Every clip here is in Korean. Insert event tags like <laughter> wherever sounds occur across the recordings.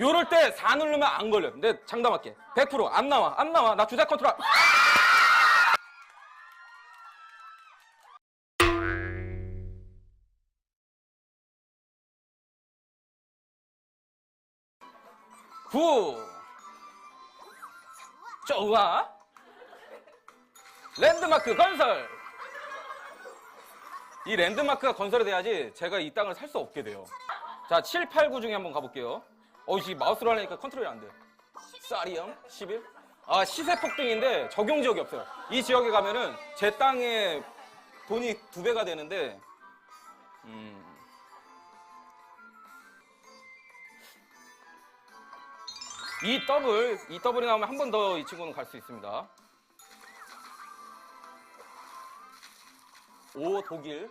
요럴 때 4 누르면 안 걸려. 근데 장담할게. 100%안 나와. 안 나와. 나 주사 컨트롤. 구. 좋아. 랜드마크 건설. 이 랜드마크가 건설이 돼야지 제가 이 땅을 살 수 없게 돼요. 자, 7, 8, 9 중에 한번 가볼게요. 어, 이 마우스로 하려니까 컨트롤이 안 돼. 쌀이형 11. 아, 시세 폭등인데 적용 지역이 없어요. 이 지역에 가면은 제 땅에 돈이 두 배가 되는데, 음. 이 더블, 이 더블이 나오면 한 번 더 이 친구는 갈 수 있습니다. 오 독일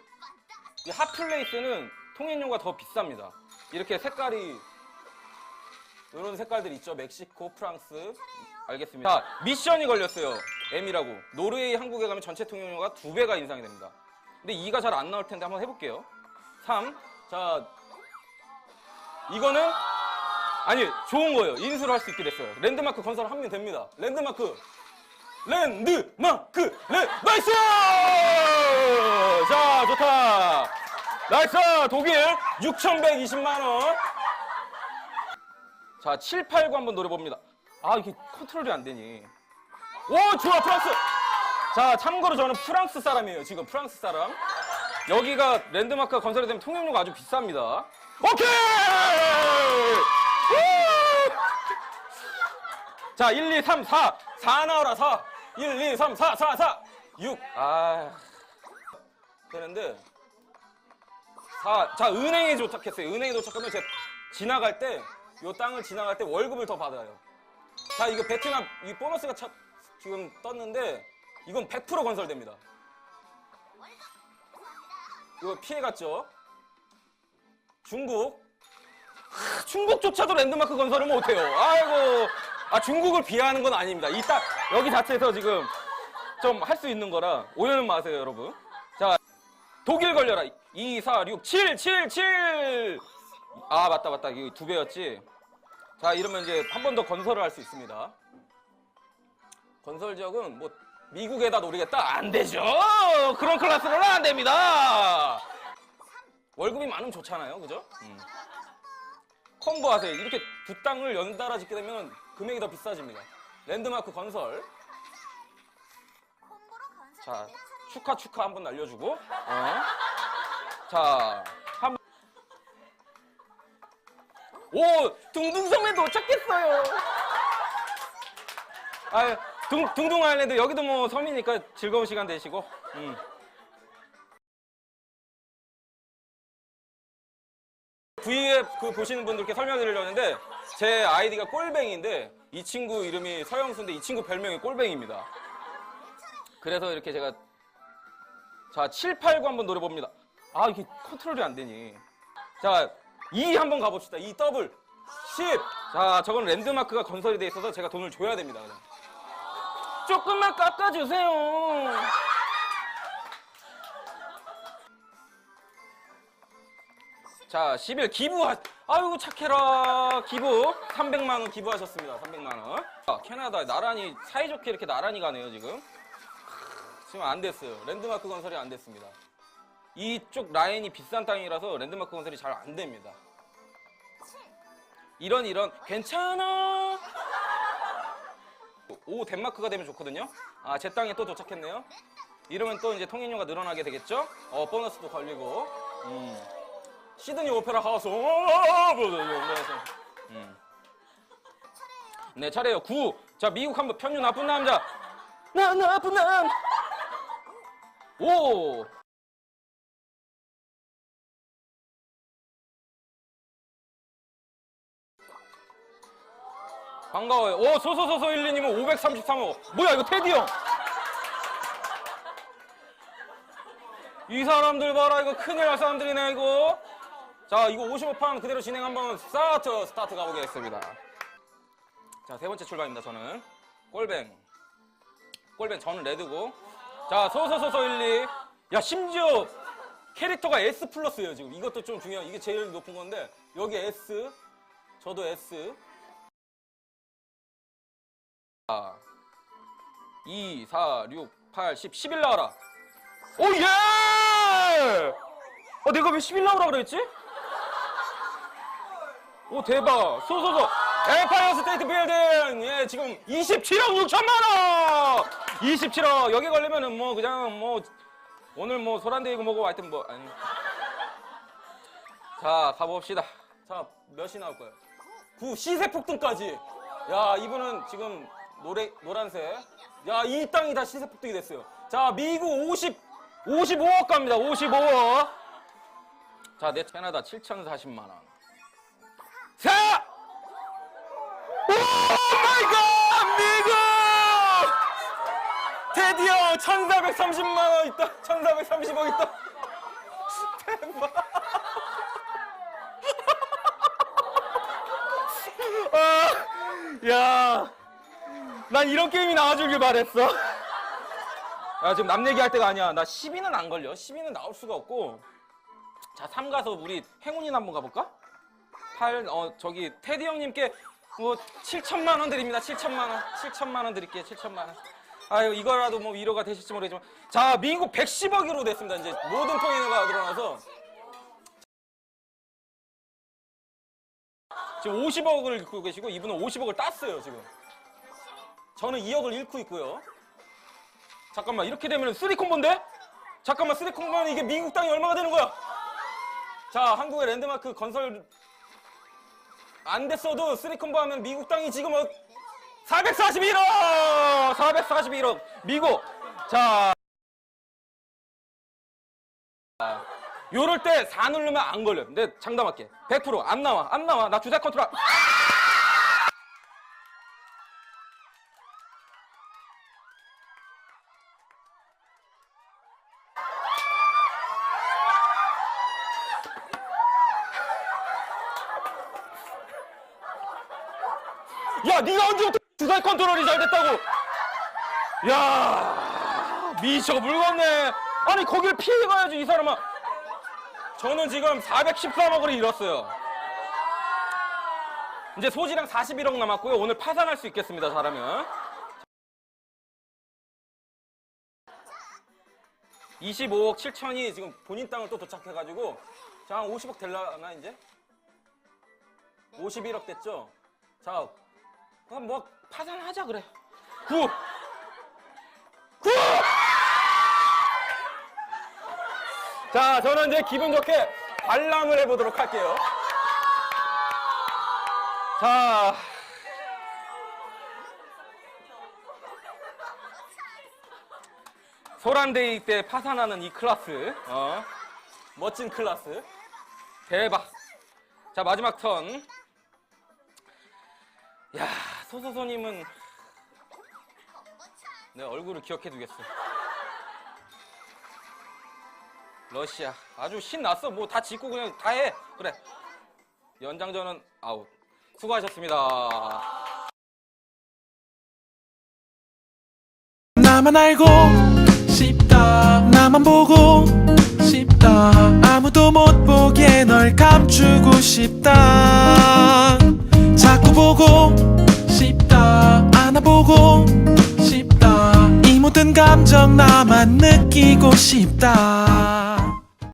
이 핫플레이스는 통행료가 더 비쌉니다 이렇게 색깔이 이런 색깔들 있죠? 멕시코 프랑스. 알겠습니다. 자 미션이 걸렸어요. M이라고. 노르웨이 한국에 가면 전체 통행료가 두 배가 인상이 됩니다. 근데 2가 잘 안 나올 텐데 한번 해볼게요. 3 자 이거는 아니 좋은 거예요. 인수를 할 수 있게 됐어요. 랜드마크 건설 하면 됩니다. 랜드마크. 랜드마크. 랜 나이스! 자 좋다. 나이스! 독일 6120만 원 자 7, 8, 9 한번 노려봅니다 아 이게 컨트롤이 안 되니 오 좋아 프랑스 자 참고로 저는 프랑스 사람이에요 지금 프랑스 사람 여기가 랜드마크가 건설이 되면 통행료가 아주 비쌉니다 오케이 우! 자, 1, 2, 3, 4. 4 나와라, 4. 1, 2, 3, 4, 4, 4. 6. 아. 되는데. 4. 자, 은행에 도착했어요. 은행에 도착하면 제가 지나갈 때, 요 땅을 지나갈 때 월급을 더 받아요. 자, 이거 베트남, 이 보너스가 차, 지금 떴는데, 이건 100% 건설됩니다. 이거 피해갔죠? 중국. 하, 중국조차도 랜드마크 건설을 못해요. 아이고. 아, 중국을 비하하는 건 아닙니다. 이 딱, 여기 자체에서 지금 좀 할 수 있는 거라 오해는 마세요, 여러분. 자, 독일 걸려라. 2, 4, 6, 7, 7, 7! 아, 맞다, 맞다. 이거 두 배였지. 자, 이러면 이제 한 번 더 건설을 할 수 있습니다. 건설 지역은 뭐, 미국에다 노리겠다? 안 되죠! 그런 클래스로는 안 됩니다! 월급이 많으면 좋잖아요, 그죠? 음. 콤보 하세요. 이렇게 두 땅을 연달아 짓게 되면 금액이 더 비싸집니다. 랜드마크 건설. 자, 축하 축하 한번 날려주고. <laughs> 어. 자, 오, 둥둥섬에 도착했어요. 아, 둥, 둥둥 아일랜드 여기도 뭐 섬이니까 즐거운 시간 되시고. 음. V에 그 보시는 분들께 설명드리려는데 제 아이디가 꼴뱅인데 이 친구 이름이 서영수인데 이 친구 별명이 꼴뱅입니다. 그래서 이렇게 제가 자 7, 8, 9 한번 노려봅니다. 아 이게 컨트롤이 안 되니. 자 2 한번 가봅시다. 2 더블 10. 자 저건 랜드마크가 건설이 돼 있어서 제가 돈을 줘야 됩니다. 그냥. 조금만 깎아주세요. 자, 11 기부하, 아이고 착해라. 기부 300만 원 기부하셨습니다. 300만 원. 아, 캐나다 나란히 사이좋게 이렇게 나란히 가네요 지금. 크, 지금 안 됐어요. 랜드마크 건설이 안 됐습니다. 이쪽 라인이 비싼 땅이라서 랜드마크 건설이 잘 안 됩니다. 이런 이런 괜찮아. 오 덴마크가 되면 좋거든요. 아 제 땅에 또 도착했네요. 이러면 또 이제 통행료가 늘어나게 되겠죠. 어 보너스도 걸리고. 음. 시드니 오페라 하우스. 음. 네, 차례요. 9. 자, 미국 한번 편유 나쁜 남자. 나 나쁜 남. 5. 반가워요. 오, 소소소소 1리님은 533호. 뭐야, 이거 테디 형. 이 사람들 봐라 이거 큰일 날 사람들이네 이거 자 이거 55판 그대로 진행 한번 스타트 스타트 가보겠습니다 자 세 번째 출발입니다 저는 꼴뱅 꼴뱅 저는 레드고 자 소소소소 12. 야 심지어 캐릭터가 S 플러스예요 지금 이것도 좀 중요한 이게 제일 높은 건데 여기 S 저도 S. 아, 2, 4, 6, 8, 10, 11 나와라. 오, 예! 어, 내가 왜 11 나오라 그랬지? 오, 대박. 소소소. 에파이어 스테이트 빌딩! 예, 지금 27억 6천만원! 27억. 여기 걸리면은 뭐, 그냥 뭐, 오늘 뭐, 소란데이고 뭐고 하여튼 뭐, 아니. 자, 가봅시다. 자, 몇이 나올 거예요? 9, 시세 폭등까지. 야, 이분은 지금 노래, 노란색. 야, 이 땅이 다 시세 폭등이 됐어요. 자, 미국 50, 55억 갑니다. 55억. 자, 내 캐나다 7,040만 원. 자! 오 마이 갓! 미국! 드디어 1,430만 원 있다. 1,430억 있다. 대박. <laughs> 아, 야, 난 이런 게임이 나와주길 바랬어. <laughs> 야, 지금 남 얘기할 때가 아니야. 나 10위는 안 걸려. 10위는 나올 수가 없고. 자, 3 가서 우리 행운이나 한번 가볼까? 8, 어, 저기, 테디 형님께 뭐, 7천만 원 드립니다. 7천만 원. 7천만 원 드릴게요. 7천만 원. 아유, 이거라도 뭐 위로가 되실지 모르겠지만. 자, 미국 110억으로 됐습니다. 이제 모든 통행료가 늘어나서. 지금 50억을 잃고 계시고, 이분은 50억을 땄어요, 지금. 저는 2억을 잃고 있고요. 잠깐만, 이렇게 되면 3콤보인데? 잠깐만, 3콤보면 이게 미국 땅이 얼마가 되는 거야? 자, 한국의 랜드마크 건설 안 됐어도 3콤보 하면 미국 땅이 지금 어, 441억! 441억! 미국! 자. 요럴 때 4 누르면 안 걸려. 근데 장담할게. 100%안 나와. 안 나와. 나 주자 컨트롤. 야, 네가 언제부터 주사 컨트롤이 잘 됐다고? 야, 미쳐 물건네. 아니 거길 피해 가야지 이 사람아. 저는 지금 413억을 잃었어요. 이제 소지랑 41억 남았고요. 오늘 파산할 수 있겠습니다. 잘하면. 25억 7천이 지금 본인 땅을 또 도착해가지고 자, 한 50억 될라나 이제? 51억 됐죠? 자, 그럼 뭐 파산하자 그래. 9 9 자, 저는 이제 기분 좋게 관람을 해보도록 할게요. 자. 소란데이 때 파산하는 이 클래스. 어. 멋진 클래스. 대박. 자, 마지막 턴. 야, 소소소님은 내 얼굴을 기억해 두겠어. 러시아 아주 신났어. 뭐 다 짓고 그냥 다 해. 그래. 연장전은 아웃. 수고하셨습니다. 나만 알고 싶다 나만 보고 싶다 아무도 못 보게 널 감추고 싶다 싶